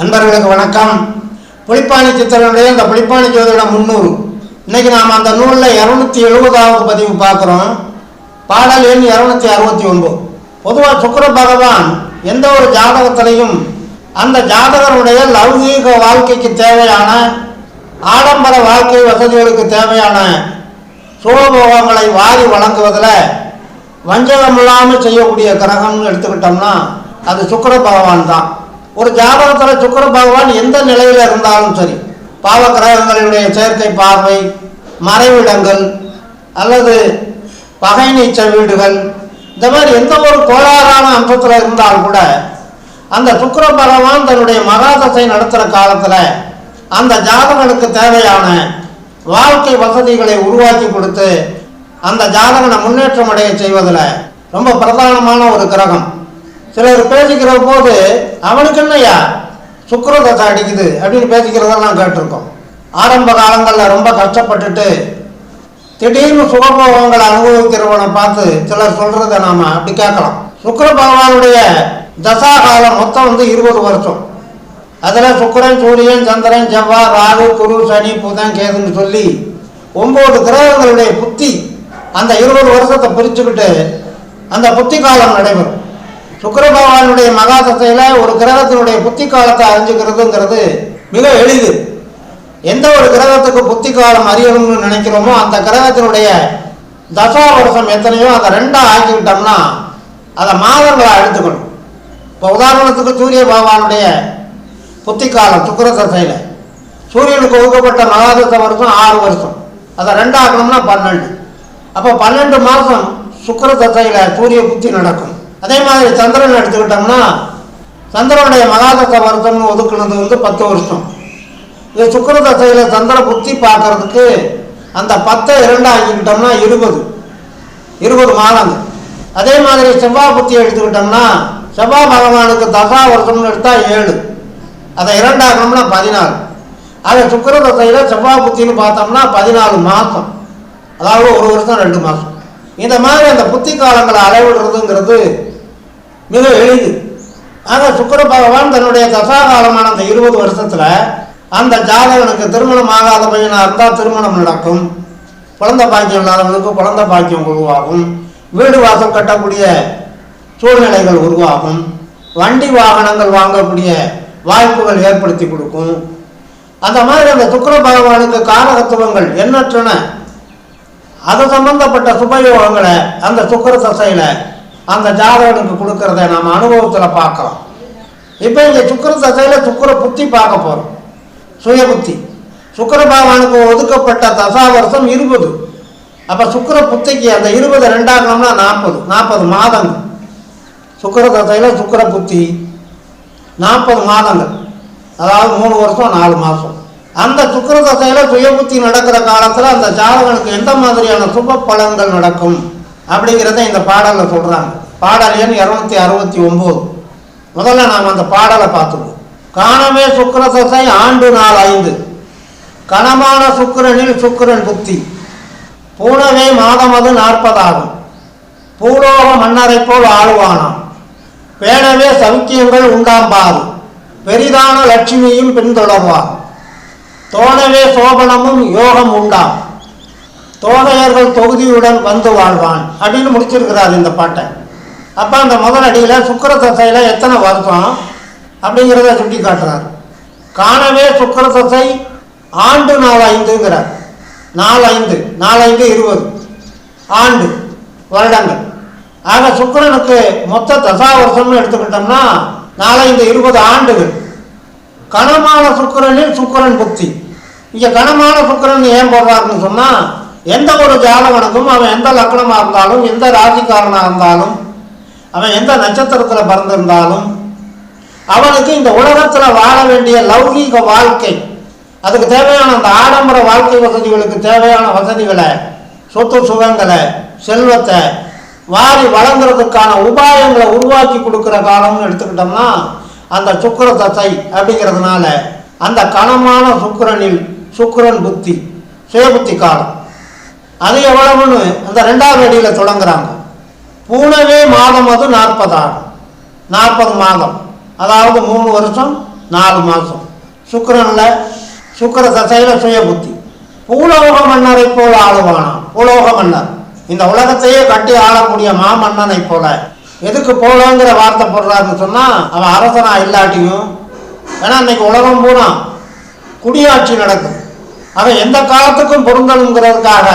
அன்பர்களுக்கு வணக்கம். புளிப்பாணி சித்தரனுடைய இந்த புளிப்பாணி ஜோதிடம் முன்னூறு இன்னைக்கு நாம் அந்த நூலில் இரநூத்தி எழுபதாவது பதிவு பார்க்குறோம். பாடல் எண் இரநூத்தி அறுபத்தி ஒன்பது. பொதுவாக சுக்கர பகவான் எந்த ஒரு ஜாதகத்திலையும் அந்த ஜாதகருடைய லௌகீக வாழ்க்கைக்கு தேவையான ஆடம்பர வாழ்க்கை வசதிகளுக்கு தேவையான சுகபோகங்களை வாரி வழங்குவதில் வஞ்சகம் இல்லாமல் செய்யக்கூடிய கிரகம்னு எடுத்துக்கிட்டோம்னா அது சுக்கர பகவான் தான். ஒரு ஜாதகத்தில் சுக்கர பகவான் எந்த நிலையில் இருந்தாலும் சரி பாவ கிரகங்களுடைய செயற்கை பார்வை மறைவிடங்கள் அல்லது பகை நீச்ச வீடுகள் இந்த மாதிரி எந்த ஒரு கோளாறான அம்சத்தில் இருந்தால் கூட அந்த சுக்கர பகவான் தன்னுடைய மகாதசை நடத்துகிற காலத்தில் அந்த ஜாதகனுக்கு தேவையான வாழ்க்கை வசதிகளை உருவாக்கி கொடுத்து அந்த ஜாதகனை முன்னேற்றம் அடைய செய்வதில் ரொம்ப பிரதானமான ஒரு கிரகம். சிலர் பேசிக்கிற போது அவனுக்கு என்னையா சுக்கரதத்தை தசை அடிக்குது. அப்படின்னு பேசிக்கிறதெல்லாம் கேட்டிருக்கோம். ஆரம்ப காலங்களில் ரொம்ப கஷ்டப்பட்டுட்டு திடீர்னு சுகபோகங்களை அனுபவிக்கிறவனை பார்த்து சிலர் சொல்கிறத நாம அப்படி கேட்கலாம். சுக்கர பகவானுடைய தசா காலம் மொத்தம் வந்து இருபது வருஷம். அதில் சுக்கரன் சூரியன் சந்திரன் செவ்வாய் ராகு குரு சனி புதன் கேதுன்னு சொல்லி ஒம்பது கிரகங்களுடைய புத்தி அந்த இருபது வருஷத்தை பிரிச்சுக்கிட்டு அந்த புத்தி காலம் நடைபெறும். சுக்கர பகவானுடைய மகாதசையில் ஒரு கிரகத்தினுடைய புத்தி காலத்தை அறிஞ்சுக்கிறதுங்கிறது மிக எளிது. எந்த ஒரு கிரகத்துக்கு புத்தி காலம் அறியணும்னு நினைக்கிறோமோ அந்த கிரகத்தினுடைய தசா வருஷம் எத்தனையோ அதை ரெண்டாக ஆக்கிவிட்டோம்னா அதை மாதங்களை எடுத்துக்கணும். இப்போ உதாரணத்துக்கு சூரிய பகவானுடைய புத்தி காலம் சுக்கர தசையில் சூரியனுக்கு ஒதுக்கப்பட்ட மகாதச வருஷம் ஆறு வருஷம். அதை ரெண்டாக்கணும்னா பன்னெண்டு. அப்போ பன்னெண்டு மாதம் சுக்கர தசையில் சூரிய புத்தி நடக்கும். அதே மாதிரி சந்திரன் எடுத்துக்கிட்டோம்னா சந்திரனுடைய மகாதச வருஷம்னு ஒதுக்குனது வந்து பத்து வருஷம். இது சுக்கர தசையில் சந்திர புத்தி பார்க்கறதுக்கு அந்த பத்தை இரண்டாக்கிக்கிட்டோம்னா இருபது. இருபது மாதங்கள். அதே மாதிரி செவ்வாய் புத்தி எடுத்துக்கிட்டோம்னா செவ்வாய் பகவானுக்கு தசா வருஷம்னு எடுத்தால் ஏழு. அதை இரண்டாகணும்னா பதினாறு. அதை சுக்கிர தசையில் செவ்வாய் புத்தின்னு பார்த்தோம்னா பதினாலு மாதம். அதாவது ஒரு வருஷம் ரெண்டு மாதம். இந்த மாதிரி அந்த புத்தி காலங்களை அளவிடுறதுங்கிறது மிக எளிது. ஆக சுக்கர பகவான் தன்னுடைய தசா காலமான அந்த இருபது வருஷத்தில் அந்த ஜாதகனுக்கு திருமணம் ஆகாத பையனாக இருந்தால் திருமணம் நடக்கும். குழந்தை பாக்கியம் இல்லாதவனுக்கு குழந்தை பாக்கியம் உருவாகும். வீடு வாசல் கட்டக்கூடிய சூழ்நிலைகள் உருவாகும். வண்டி வாகனங்கள் வாங்கக்கூடிய வாய்ப்புகள் ஏற்படுத்தி கொடுக்கும். அந்த மாதிரி அந்த சுக்கர பகவானுக்கு காரகத்துவங்கள் எண்ணற்றன. அது சம்பந்தப்பட்ட சுபயோகங்களை அந்த சுக்கர தசையில் அந்த ஜாதகனுக்கு கொடுக்கறத நம்ம அனுபவத்தில் பார்க்குறோம். இப்போ இந்த சுக்கிர தசையில் சுக்கர புத்தி பார்க்க போகிறோம் சுய புத்தி. சுக்கர பகவானுக்கு ஒதுக்கப்பட்ட தசா வருஷம் இருபது. அப்போ சுக்கர புத்திக்கு அந்த இருபது ரெண்டாகணும்னா நாற்பது நாற்பது மாதங்கள். சுக்கர தசையில் சுக்கிர புத்தி நாற்பது மாதங்கள். அதாவது மூணு வருஷம் நாலு மாதம் அந்த சுக்கிர தசையில் சுய புத்தி நடக்கிற காலத்தில் அந்த ஜாதகனுக்கு எந்த மாதிரியான சுப பலன்கள் நடக்கும் அப்படிங்கிறத இந்த பாடலில் சொல்கிறாங்க பாடல் எண் இரநூத்தி அறுபத்தி ஒம்பது. முதல்ல நாம் அந்த பாடலை பார்த்துக்குவோம் காணமே சுக்கிர தசை ஆண்டு நாள் ஐந்து. கனமான சுக்கரனில் சுக்கரன் புத்தி. பூனவே மாதமது நாற்பதாகும். பூலோக மன்னரை போல் ஆளுவானாம். பேணவே சௌக்கியங்கள் உண்டாம்பாது பெரிதான லட்சுமியும் பின்தொடர்வார் தோணவே சோபனமும் யோகம் உண்டாம். தோழையர்கள் தொகுதியுடன் வந்து வாழ்வான். அப்படின்னு முடிச்சிருக்கிறார் இந்த பாட்டை. அப்போ அந்த முதல் அடியில் சுக்கர தசையில் எத்தனை வருஷம் அப்படிங்கிறத சுட்டி காட்டுறார் காணவே சுக்கர தசை ஆண்டு நாலு ஐந்துங்கிறார். நாலு ஐந்து நாலு ஐந்து இருபது. ஆண்டு வருடங்கள். ஆக சுக்கரனுக்கு மொத்த தசா வருஷம்னு எடுத்துக்கிட்டோம்னா நாலஞ்சு இருபது ஆண்டுகள். கனமான சுக்கிரனில் சுக்கரன் புத்தி இங்கே கனமான சுக்கிரன் ஏன் போடுறாருன்னு சொன்னால் எந்த ஒரு ஜாதகனுக்கும் அவன் எந்த லக்னமாக இருந்தாலும் எந்த ராசிக்காரனாக இருந்தாலும் அவன் எந்த நட்சத்திரத்தில் பிறந்திருந்தாலும் அவனுக்கு இந்த உலகத்தில் வாழ வேண்டிய லௌகீக வாழ்க்கை அதுக்கு தேவையான அந்த ஆடம்பர வாழ்க்கை வசதிகளுக்கு தேவையான வசதிகளை சொத்து சுகங்களை செல்வத்தை வாரி வளர்ந்துறதுக்கான உபாயங்களை உருவாக்கி கொடுக்குற காலம்னு எடுத்துக்கிட்டோம்னா அந்த சுக்கர தசை அப்படிங்கிறதுனால அந்த கனமான சுக்கிரனில் சுக்கரன் புத்தி சுயபுத்தி காலம். அது எவ்வளவுன்னு அந்த ரெண்டாவது அடியில் தொடங்குறாங்க. பூனவே மாதம் அது நாற்பதாகும் நாற்பது மாதம். அதாவது மூணு வருஷம் நாலு மாதம். சுக்கரனில் சுக்கிர தசையில் சுய புத்தி பூலோக மன்னரை போல ஆளுவானான் பூலோக மன்னர். இந்த உலகத்தையே கட்டி ஆளக்கூடிய மாமன்னனை போல. எதுக்கு போலங்கிற வார்த்தை போடுறாருன்னு சொன்னால் அவன் அரசனா இல்லாட்டியும் ஏன்னா இன்னைக்கு உலகம் பூரா குடியாட்சி நடக்குது அவன் எந்த காலத்துக்கும் பொருந்தணுங்கிறதுக்காக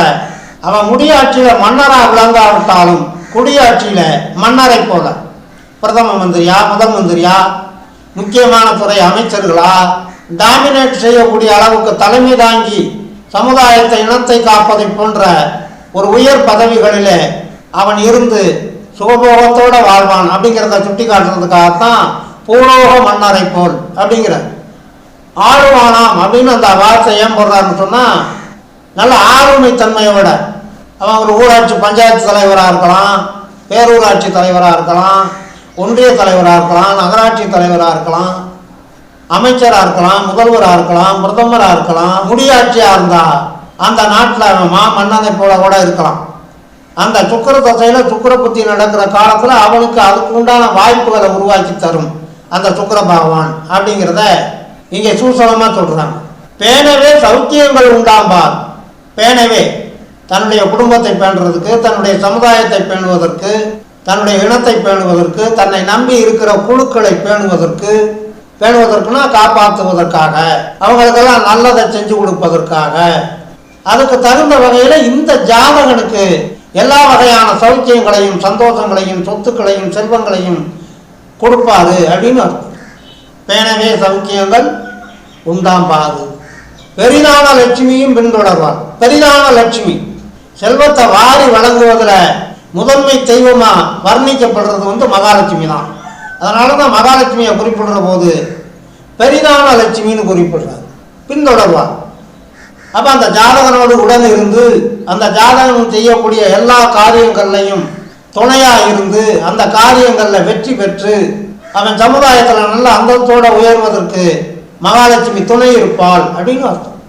அவன் முடியாட்சியில் மன்னராக விளங்காவிட்டாலும் குடியாட்சியில் மன்னரை போல பிரதம மந்திரியா முதல் மந்திரியா முக்கியமான துறை அமைச்சர்களா? டாமினேட் செய்யக்கூடிய அளவுக்கு தலைமை தாங்கி சமுதாயத்தை இனத்தை காப்பதை போன்ற ஒரு உயர் பதவிகளிலே அவன் இருந்து சுகபோகத்தோட வாழ்வான் அப்படிங்கிறத சுட்டி காட்டுறதுக்காகத்தான் பூலோக மன்னரை போல் அப்படிங்கிற ஆளுவானாம் அப்படின்னு அந்த வார்த்தை ஏன் போடுறாருன்னு சொன்னால் நல்ல ஆளுமை தன்மையோட அவன் ஒரு ஊராட்சி பஞ்சாயத்து தலைவராக இருக்கலாம் பேரூராட்சி தலைவராக இருக்கலாம் ஒன்றிய தலைவராக இருக்கலாம் நகராட்சி தலைவராக இருக்கலாம் அமைச்சராக இருக்கலாம் முதல்வராக இருக்கலாம் பிரதமராக இருக்கலாம் முடியாட்சியாக இருந்தால் அந்த நாட்டில் அவன் மா மன்னனை போல கூட இருக்கலாம். அந்த சுக்கர தசையில் சுக்கர புத்தி நடக்கிற காலத்தில் அவனுக்கு அதுக்கு உண்டான வாய்ப்புகளை உருவாக்கி தரும் அந்த சுக்கர பகவான் அப்படிங்கிறத இங்கே சூசலமாக சொல்கிறாங்க பேனவே சௌக்கியங்கள் உண்டாம்பார் பேனவே. தன்னுடைய குடும்பத்தை பேணுறதுக்கு தன்னுடைய சமுதாயத்தை பேணுவதற்கு தன்னுடைய இனத்தை பேணுவதற்கு தன்னை நம்பி இருக்கிற குழுக்களை பேணுவதற்கு பேணுவதற்குனா காப்பாற்றுவதற்காக அவங்களுக்கெல்லாம் நல்லதை செஞ்சு கொடுப்பதற்காக. அதுக்கு தகுந்த வகையில் இந்த ஜாதகனுக்கு எல்லா வகையான சௌக்கியங்களையும் சந்தோஷங்களையும் சொத்துக்களையும் செல்வங்களையும் கொடுப்பாரு அப்படின்னு அர்த்தம். பேணவே சௌக்கியங்கள் உண்டாம்பாது. பெரிதான லட்சுமியும் பின்தொடர்வார் பெரிதான லட்சுமி. செல்வத்தை வாரி வழங்குவதில் முதன்மை தெய்வமாக வர்ணிக்கப்படுறது வந்து மகாலட்சுமி தான். அதனால தான் மகாலட்சுமியை குறிப்பிடுற போது பெரிதான லட்சுமின்னு குறிப்பிடுறார். பின்தொடர்வார். அப்போ அந்த ஜாதகனோடு உடன் இருந்து அந்த ஜாதகம் செய்யக்கூடிய எல்லா காரியங்கள்லையும் துணையாக இருந்து அந்த காரியங்களில் வெற்றி பெற்று அவன் சமுதாயத்தில் நல்ல அந்தத்தோடு உயர்வதற்கு மகாலட்சுமி துணை இருப்பாள் அப்படின்னு அர்த்தம்.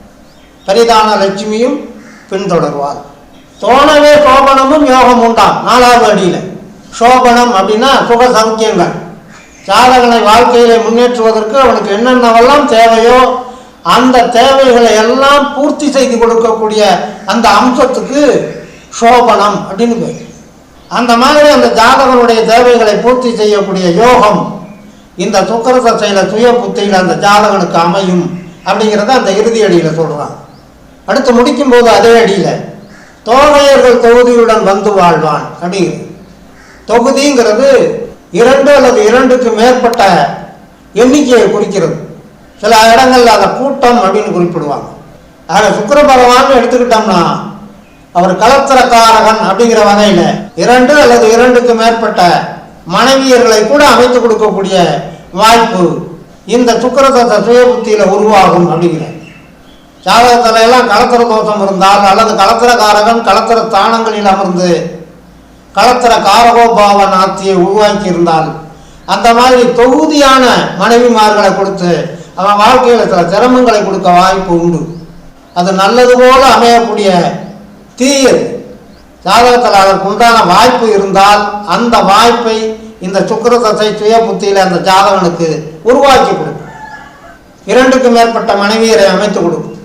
பரிதான லட்சுமியும் பின்தொடர்வாள். தோணவே சோபனமும் யோகம் உண்டாம் நாலாவது அடியில் சோபனம் அப்படின்னா சுக சௌக்கியங்கள் ஜாதகனை வாழ்க்கையில முன்னேற்றுவதற்கு அவனுக்கு என்னென்னவெல்லாம் தேவையோ அந்த தேவைகளை எல்லாம் பூர்த்தி செய்து கொடுக்கக்கூடிய அந்த அம்சத்துக்கு சோபனம் அப்படின்னு பேர். அந்த மாதிரி அந்த ஜாதகனுடைய தேவைகளை பூர்த்தி செய்யக்கூடிய யோகம் இந்த சுக்கர தசையில் சுய புத்தியில் அந்த ஜாதகனுக்கு அமையும் அப்படிங்கிறத அந்த இறுதி அடியில் சொல்கிறான் அடுத்து முடிக்கும்போது அதே அடியில் தோகையர்கள் தொகுதியுடன் வந்து வாழ்வான். அப்படிங்கிறது தொகுதிங்கிறது இரண்டு அல்லது இரண்டுக்கு மேற்பட்ட எண்ணிக்கையை குறிக்கிறது. சில இடங்களில் அதை கூட்டம் அப்படின்னு குறிப்பிடுவாங்க. ஆக சுக்கர பகவான் எடுத்துக்கிட்டோம்னா அவர் கலத்திரக்காரகன் அப்படிங்கிற வகையில் இரண்டு அல்லது இரண்டுக்கு மேற்பட்ட மனைவியர்களை கூட அமைத்து கொடுக்கக்கூடிய வாய்ப்பு இந்த சுக்கரதத்த சுய புத்தியில் உருவாகும் அப்படிங்கிற. ஜாதகத்துல எல்லாம் கலத்திர தோஷம் இருந்தால் அல்லது கலத்திரக்காரகன் கலத்திர தானங்களில் அமர்ந்து கலத்திர காரகோபாவ நாத்தியை உருவாக்கி இருந்தால் அந்த மாதிரி தொகுதியான மனைவிமார்களை கொடுத்து அவன் வாழ்க்கையில் சில சிரமங்களை கொடுக்க வாய்ப்பு உண்டு. அது நல்லது போல அமையக்கூடிய தீயது. ஜாதகத்தில் அதற்கு உண்டான வாய்ப்பு இருந்தால் அந்த வாய்ப்பை இந்த சுக்கர தசை சுய புத்தியில் அந்த ஜாதகனுக்கு உருவாக்கி கொடுக்கும். இரண்டுக்கு மேற்பட்ட மனைவியரை அமைத்து கொடுக்கும்.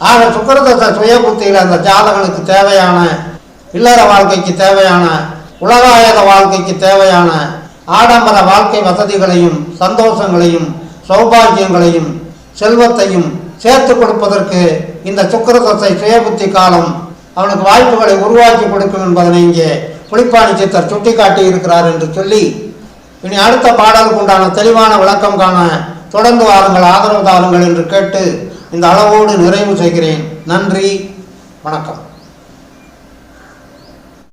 ஆக சுக்கரதச சுயபுத்தியில் அந்த ஜாதகனுக்கு தேவையான இல்லற வாழ்க்கைக்கு தேவையான உலகாயத வாழ்க்கைக்கு தேவையான ஆடம்பர வாழ்க்கை வசதிகளையும் சந்தோஷங்களையும் சௌபாகியங்களையும் செல்வத்தையும் சேர்த்து கொடுப்பதற்கு இந்த சுக்கரதத்தை சுயபுத்தி காலம் அவனுக்கு வாய்ப்புகளை உருவாக்கி கொடுக்கும் என்பதனை இங்கே புலிப்பாணி சித்தர் சுட்டிக்காட்டி இருக்கிறார் என்று சொல்லி இனி அடுத்த பாடலுக்கு உண்டான தெளிவான விளக்கம் காண தொடர்ந்து வாருங்கள் ஆதரவு தாருங்கள் என்று கேட்டு இந்த அளவோடு நிறைவு செய்கிறேன். நன்றி. வணக்கம்.